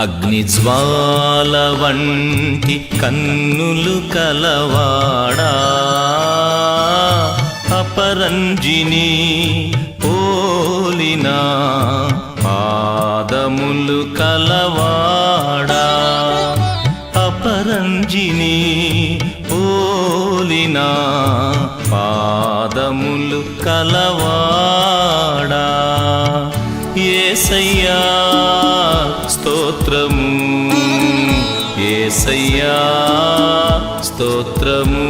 అగ్నిజ్వాల వంటి కన్నులు కలవాడా? అపరంజిని పోలినా పాదములు కలవాడా? అపరంజిని పోలినా పాదములు కలవాడా? ఏసయ్యా స్తోత్రము ఏసయ్యా స్తోత్రము.